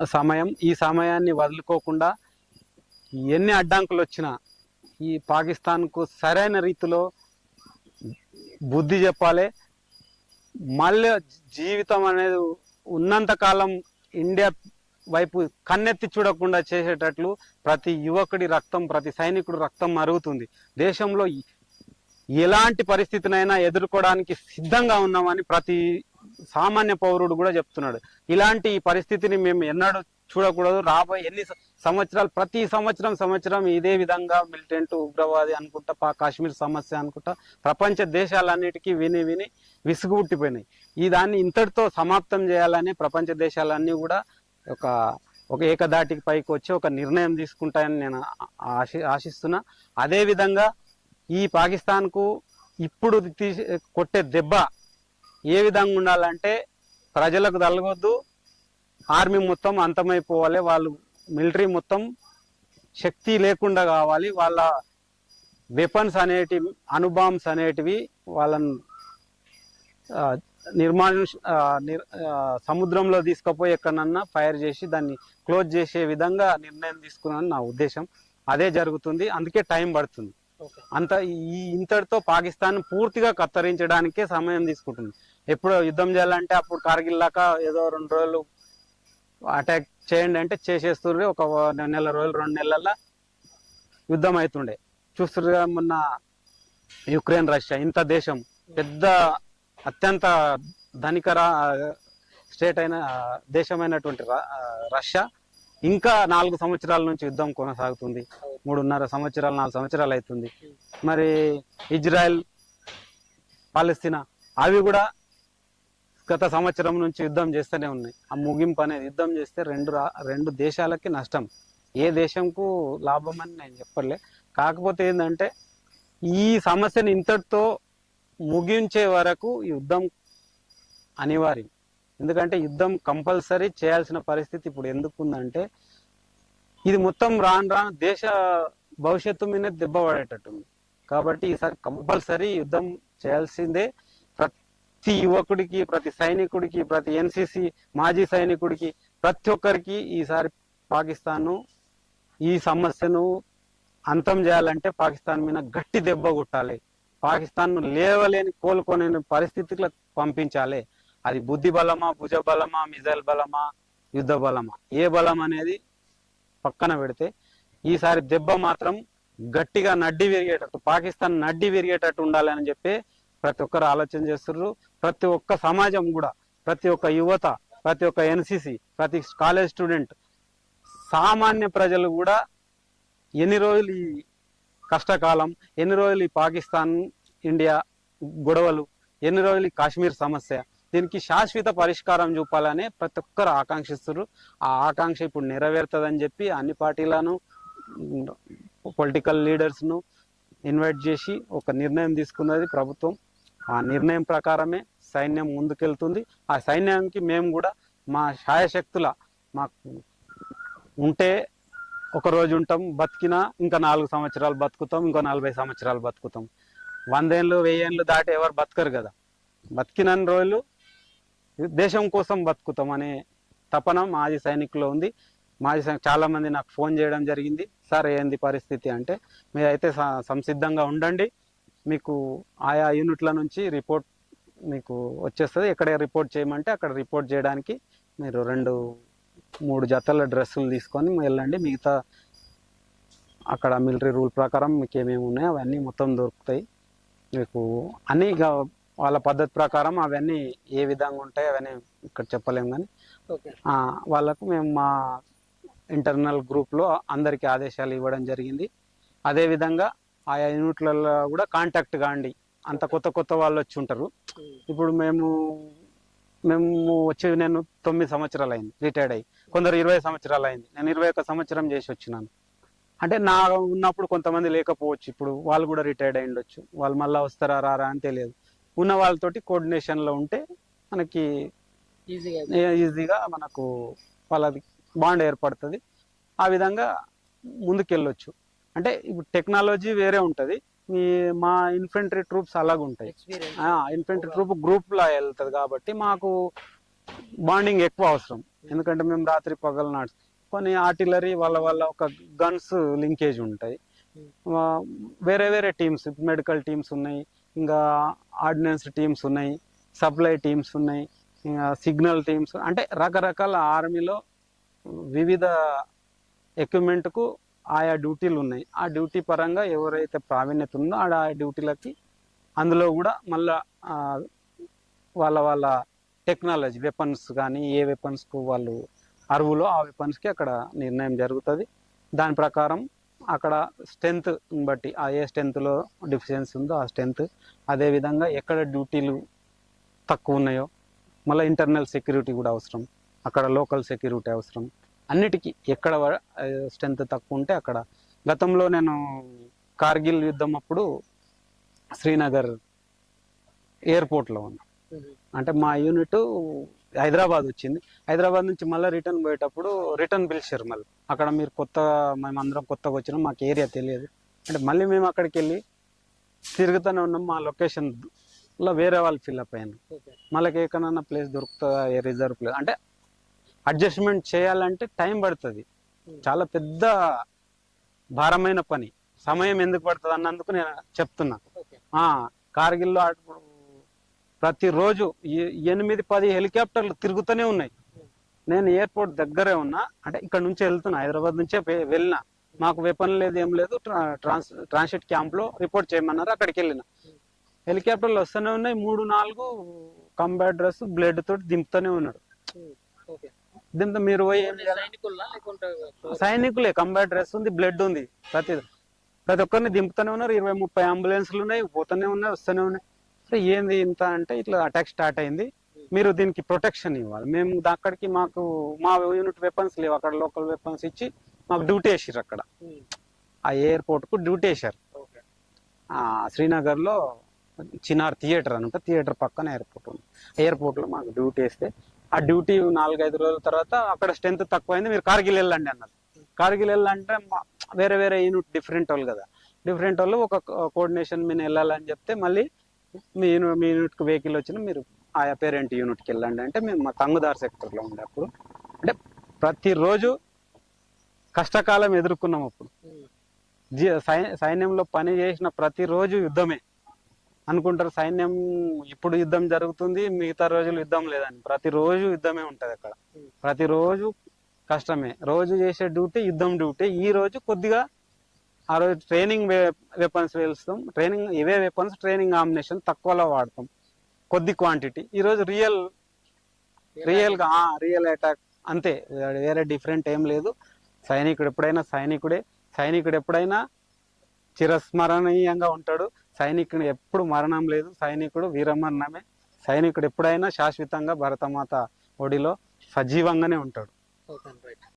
సమయం ఈ సమయాన్ని వదులుకోకుండా ఎన్ని అడ్డంకులు వచ్చినా ఈ పాకిస్తాన్కు సరైన రీతిలో బుద్ధి చెప్పాలి. మళ్ళీ జీవితం అనేది ఉన్నంత కాలం ఇండియా వైపు కన్నెత్తి చూడకుండా చేసేటట్లు ప్రతి యువకుడి రక్తం ప్రతి సైనికుడు రక్తం మరుగుతుంది. దేశంలో ఎలాంటి పరిస్థితినైనా ఎదుర్కోవడానికి సిద్ధంగా ఉన్నామని ప్రతి సామాన్య పౌరుడు కూడా చెప్తున్నాడు. ఇలాంటి ఈ పరిస్థితిని మేము ఎన్నడూ చూడకూడదు. రాబోయే ఎన్ని సంవత్సరాలు ప్రతి సంవత్సరం సంవత్సరం ఇదే విధంగా మిలిటెంట్ ఉగ్రవాది అనుకుంటా పా కాశ్మీర్ సమస్య అనుకుంటా ప్రపంచ దేశాలన్నిటికీ విని విని విసుగు పుట్టిపోయినాయి ఈ దాన్ని ఇంతటితో సమాప్తం చేయాలని ప్రపంచ దేశాలన్నీ కూడా ఒక ఒక ఏకదాటికి పైకి వచ్చి ఒక నిర్ణయం తీసుకుంటాయని నేను ఆశి ఆశిస్తున్నా. అదేవిధంగా ఈ పాకిస్తాన్కు ఇప్పుడు తీసి కొట్టే దెబ్బ ఏ విధంగా ఉండాలంటే ప్రజలకు తలగొద్దు. ఆర్మీ మొత్తం అంతమైపోవాలి. వాళ్ళు మిలిటరీ మొత్తం శక్తి లేకుండా కావాలి. వాళ్ళ వెపన్స్ అనేటివి అణుబాంబ్స్ అనేటివి వాళ్ళని నిర్మాణం సముద్రంలో తీసుకుపోయి ఎక్కడన్నా ఫైర్ చేసి దాన్ని క్లోజ్ చేసే విధంగా నిర్ణయం తీసుకున్నాను నా ఉద్దేశం. అదే జరుగుతుంది. అందుకే టైం పడుతుంది. అంత ఈ ఇంతటితో పాకిస్తాన్ పూర్తిగా కత్తరించడానికే సమయం తీసుకుంటుంది. ఎప్పుడు యుద్ధం చేయాలంటే అప్పుడు కార్గిల్ దాకా ఏదో రెండు రోజులు అటాక్ చేయండి అంటే చేసేస్తుండ్రి. ఒక నెల రోజులు రెండు నెలల యుద్ధం అవుతుండే చూస్తుండగా మొన్న యుక్రెయిన్ రష్యా ఇంత దేశం. పెద్ద అత్యంత ధనిక స్టేట్ అయిన దేశమైనటువంటి రష్యా ఇంకా నాలుగు సంవత్సరాల నుంచి యుద్ధం కొనసాగుతుంది. మూడున్నర సంవత్సరాలు నాలుగు సంవత్సరాలు అవుతుంది. మరి ఇజ్రాయెల్ పాలస్తీనా అవి కూడా గత సంవత్సరం నుంచి యుద్ధం చేస్తూనే ఉన్నాయి. ఆ ముగింపు అనేది యుద్ధం చేస్తే రెండు రా రెండు దేశాలకి నష్టం. ఏ దేశంకు లాభం అని నేను చెప్పలే. కాకపోతే ఏంటంటే ఈ సమస్యను ఇంతటితో ముగించే వరకు ఈ యుద్ధం అనివార్యం. ఎందుకంటే యుద్ధం కంపల్సరీ చేయాల్సిన పరిస్థితి ఇప్పుడు ఎందుకు ఉందంటే ఇది మొత్తం రాను రాను దేశ భవిష్యత్తు మీద దెబ్బ పడేటట్టుంది. కాబట్టి ఈసారి కంపల్సరీ యుద్ధం చేయాల్సిందే. ప్రతి యువకుడికి ప్రతి సైనికుడికి ప్రతి ఎన్సిసి మాజీ సైనికుడికి ప్రతి ఒక్కరికి ఈసారి పాకిస్తాన్ను ఈ సమస్యను అంతం చేయాలంటే పాకిస్తాన్ మీద గట్టి దెబ్బ కొట్టాలి. పాకిస్తాన్ను లేవలేని కోలుకోలేని పరిస్థితులకు పంపించాలి. అది బుద్ధి బలమా భుజ బలమా మిజైల్ బలమా యుద్ధ బలమా? ఏ బలం అనేది పక్కన పెడితే ఈసారి దెబ్బ మాత్రం గట్టిగా నడ్డి విరిగేటట్టు పాకిస్తాన్ నడ్డి విరిగేటట్టు ఉండాలని చెప్పి ప్రతి ఒక్కరు ఆలోచన చేస్తున్నారు ప్రతి ఒక్క సమాజం కూడా ప్రతి ఒక్క యువత ప్రతి ఒక్క ఎన్సిసి ప్రతి కాలేజ్ స్టూడెంట్ సామాన్య ప్రజలు కూడా ఎన్ని రోజులు ఈ కష్టకాలం ఎన్ని రోజులు ఈ పాకిస్తాన్ ఇండియా గొడవలు ఎన్ని రోజులు ఈ కాశ్మీర్ సమస్య దీనికి శాశ్వత పరిష్కారం చూపాలని ప్రతి ఒక్కరు ఆకాంక్షిస్తున్నారు ఆ ఆకాంక్ష ఇప్పుడు నెరవేరుతుందని చెప్పి అన్ని పార్టీలను పొలిటికల్ లీడర్స్ను ఇన్వైట్ చేసి ఒక నిర్ణయం తీసుకున్నది ప్రభుత్వం. ఆ నిర్ణయం ప్రకారమే సైన్యం ముందుకెళ్తుంది. ఆ సైన్యానికి మేము కూడా మా శాయశక్తుల మాకు ఉంటే ఒకరోజు ఉంటాం బతికినా ఇంకా నాలుగు సంవత్సరాలు బతుకుతాం ఇంకో నలభై సంవత్సరాలు బతుకుతాం. వందేళ్ళు వెయ్యేళ్ళు దాటి ఎవరు బతకరు కదా. బతికినన్ని రోజులు దేశం కోసం బతుకుతాం అనే తపన మాజీ సైనికులో ఉంది. మాజీ సైనిక నాకు ఫోన్ చేయడం జరిగింది. సార్ ఏంది పరిస్థితి? అంటే మీరైతే స- సంసిద్ధంగా ఉండండి. మీకు ఆయా యూనిట్ల నుంచి రిపోర్ట్ మీకు వచ్చేస్తుంది. ఎక్కడ రిపోర్ట్ చేయమంటే అక్కడ రిపోర్ట్ చేయడానికి మీరు రెండు మూడు జతల డ్రెస్సులు తీసుకొని వెళ్ళండి. మిగతా అక్కడ మిలిటరీ రూల్ ప్రకారం మీకు ఏమేమి ఉన్నాయో అవన్నీ మొత్తం దొరుకుతాయి. మీకు అన్ని వాళ్ళ పద్ధతి ప్రకారం అవన్నీ ఏ విధంగా ఉంటాయి అవన్నీ ఇక్కడ చెప్పలేము కానీ వాళ్ళకు మేము మా ఇంటర్నల్ గ్రూప్లో అందరికీ ఆదేశాలు ఇవ్వడం జరిగింది. అదేవిధంగా ఆయా యూనిట్లలో కూడా కాంటాక్ట్ కాండి. అంత కొత్త కొత్త వాళ్ళు వచ్చి ఉంటారు. ఇప్పుడు మేము మేము వచ్చి నేను తొమ్మిది సంవత్సరాలు అయింది రిటైర్డ్ అయ్యి. కొందరు ఇరవై సంవత్సరాలు అయింది నేను ఇరవై ఒక్క సంవత్సరం చేసి వచ్చినాను. అంటే నా ఉన్నప్పుడు కొంతమంది లేకపోవచ్చు. ఇప్పుడు వాళ్ళు కూడా రిటైర్డ్ అయి ఉండొచ్చు. వాళ్ళు మళ్ళీ వస్తారా రారా అని తెలియదు. ఉన్న వాళ్ళతోటి కోఆర్డినేషన్లో ఉంటే మనకి ఈజీగా మనకు వాళ్ళది బాండ్ ఏర్పడుతుంది. ఆ విధంగా ముందుకెళ్ళొచ్చు. అంటే ఇప్పుడు టెక్నాలజీ వేరే ఉంటుంది. మీ మా ఇన్ఫెంట్రీ ట్రూప్స్ అలాగ ఉంటాయి ఇన్ఫెంట్రీ ట్రూప్ గ్రూప్ లా వెళ్తుంది కాబట్టి మాకు బాండింగ్ ఎక్కువ అవసరం. ఎందుకంటే మేము రాత్రి పగలు నాడు కొన్ని ఆర్టిలరీ వాళ్ళ వాళ్ళ ఒక గన్స్ లింకేజ్ ఉంటాయి. Hmm. వేరే వేరే టీమ్స్ మెడికల్ టీమ్స్ ఉన్నాయి. ఇంకా ఆర్డినెన్స్ టీమ్స్ ఉన్నాయి. సప్లై టీమ్స్ ఉన్నాయి. ఇంకా సిగ్నల్ టీమ్స్ అంటే రకరకాల ఆర్మీలో వివిధ ఎక్విప్మెంట్కు ఆయా డ్యూటీలు ఉన్నాయి. ఆ డ్యూటీ పరంగా ఎవరైతే ప్రావీణ్యత ఉందో ఆడ ఆ డ్యూటీలకి అందులో కూడా మళ్ళా వాళ్ళ వాళ్ళ టెక్నాలజీ వెపన్స్ కానీ ఏ వెపన్స్కు వాళ్ళు అరువులో ఆ వెపన్స్కి అక్కడ నిర్ణయం జరుగుతుంది. దాని ప్రకారం అక్కడ స్ట్రెంత్ బట్టి ఆ ఏ స్ట్రెంత్లో డిఫిషియన్సీ ఉందో ఆ స్ట్రెంత్ అదేవిధంగా ఎక్కడ డ్యూటీలు తక్కువ ఉన్నాయో మళ్ళీ ఇంటర్నల్ సెక్యూరిటీ కూడా అవసరం. అక్కడ లోకల్ సెక్యూరిటీ అవసరం. అన్నిటికీ ఎక్కడ స్ట్రెంత్ తక్కువ ఉంటే అక్కడ. గతంలో నేను కార్గిల్ యుద్ధం అప్పుడు శ్రీనగర్ ఎయిర్పోర్ట్లో ఉన్నా. అంటే మా యూనిట్ హైదరాబాద్ వచ్చింది. హైదరాబాద్ నుంచి మళ్ళీ రిటర్న్ పోయేటప్పుడు రిటర్న్ పిలిచారు మళ్ళీ అక్కడ మీరు కొత్త మేము అందరం కొత్తగా వచ్చినాం మాకు ఏరియా తెలియదు. అంటే మళ్ళీ మేము అక్కడికి వెళ్ళి తిరుగుతూనే ఉన్నాం మా లొకేషన్లో వేరే వాళ్ళు ఫిల్అప్ అయ్యాను మళ్ళీ ఎక్కడన్నా ప్లేస్ దొరుకుతుందా ఏ రిజర్వ్ ప్లేస్? అంటే అడ్జస్ట్మెంట్ చేయాలంటే టైం పడుతుంది. చాలా పెద్ద భారమైన పని. సమయం ఎందుకు పడుతుంది అన్నందుకు నేను చెప్తున్నా. ఆ కార్గిల్లో ప్రతిరోజు ఎనిమిది పది హెలికాప్టర్లు తిరుగుతూనే ఉన్నాయి. నేను ఎయిర్పోర్ట్ దగ్గరే ఉన్నా. అంటే ఇక్కడ నుంచి వెళ్తున్నా. హైదరాబాద్ నుంచే వెళ్ళినా. మాకు వెపన్ లేదు ఏం లేదు. ట్రా- ట్రాన్స్ ట్రాన్సిట్ క్యాంప్లో రిపోర్ట్ చేయమన్నారు. అక్కడికి వెళ్ళిన. హెలికాప్టర్లు వస్తూనే ఉన్నాయి. మూడు నాలుగు కంబాట్ డ్రెస్ బ్లేడ్ తోటి దింపుతూనే ఉన్నాడు. దింపుతా మీరు పోయి సైనికులే కంబాట్ డ్రెస్ ఉంది బ్లడ్ ఉంది ప్రతి ప్రతి ఒక్కరిని దింపుతూనే ఉన్నారు ఇరవై ముప్పై అంబులెన్స్లు ఉన్నాయి పోతూనే ఉన్నాయి వస్తూనే ఉన్నాయి. సరే ఏంది ఇంత అంటే ఇట్లా అటాక్ స్టార్ట్ అయింది. మీరు దీనికి ప్రొటెక్షన్ ఇవ్వాలి. మేము అక్కడికి మాకు మా యూనిట్ వెపన్స్ లేవు అక్కడ లోకల్ వెపన్స్ ఇచ్చి మాకు డ్యూటీ వేసారు అక్కడ. ఆ ఎయిర్పోర్ట్కు డ్యూటీ వేసారు ఆ శ్రీనగర్లో చిన్నార్ థియేటర్ అని ఉంటుంది థియేటర్ పక్కన ఎయిర్పోర్ట్ ఉంది. ఎయిర్పోర్ట్లో మాకు డ్యూటీ వేస్తే ఆ డ్యూటీ నాలుగైదు రోజుల తర్వాత అక్కడ స్ట్రెంత్ తక్కువైంది మీరు కార్గిల్ వెళ్ళండి అన్నారు. కార్గిల్ వెళ్ళాలంటే మా- వేరే వేరే యూనిట్ డిఫరెంట్ వాళ్ళు కదా. డిఫరెంట్ వాళ్ళు ఒక కోఆర్డినేషన్ మీద వెళ్ళాలని చెప్తే మళ్ళీ మీ యూనిట్ మీ యూనిట్కి వెహికల్ వచ్చిన మీరు ఆయా పేరెంట్ యూనిట్కి వెళ్ళండి అంటే మేము మా తంగుదార్ సెక్టర్లో ఉండే అప్పుడు. అంటే ప్రతిరోజు కష్టకాలం ఎదుర్కొన్నాం అప్పుడు. సైన్యంలో పని చేసిన ప్రతిరోజు యుద్ధమే. అనుకుంటారు సైన్యం ఇప్పుడు యుద్ధం జరుగుతుంది మిగతా రోజులు యుద్ధం లేదని. ప్రతిరోజు యుద్ధమే ఉంటది అక్కడ. ప్రతిరోజు కష్టమే. రోజు చేసే డ్యూటీ యుద్ధం డ్యూటీ. ఈ రోజు కొద్దిగా ఆ రోజు ట్రైనింగ్ వెపన్స్ వేస్తాం ట్రైనింగ్ ఇవే వెపన్స్ ట్రైనింగ్ ఆమినేషన్ తక్కువలో వాడతాం. కొద్ది క్వాంటిటీ ఈ రోజు రియల్ రియల్గా రియల్ అటాక్ అంతే. వేరే డిఫరెంట్ ఏం లేదు. సైనికుడు ఎప్పుడైనా సైనికుడే. సైనికుడు ఎప్పుడైనా చిరస్మరణీయంగా ఉంటాడు. సైనికుడు ఎప్పుడు మరణం లేదు. సైనికుడు వీరమరణమే. సైనికుడు ఎప్పుడైనా శాశ్వతంగా భరతమాత ఒడిలో సజీవంగానే ఉంటాడు. రైట్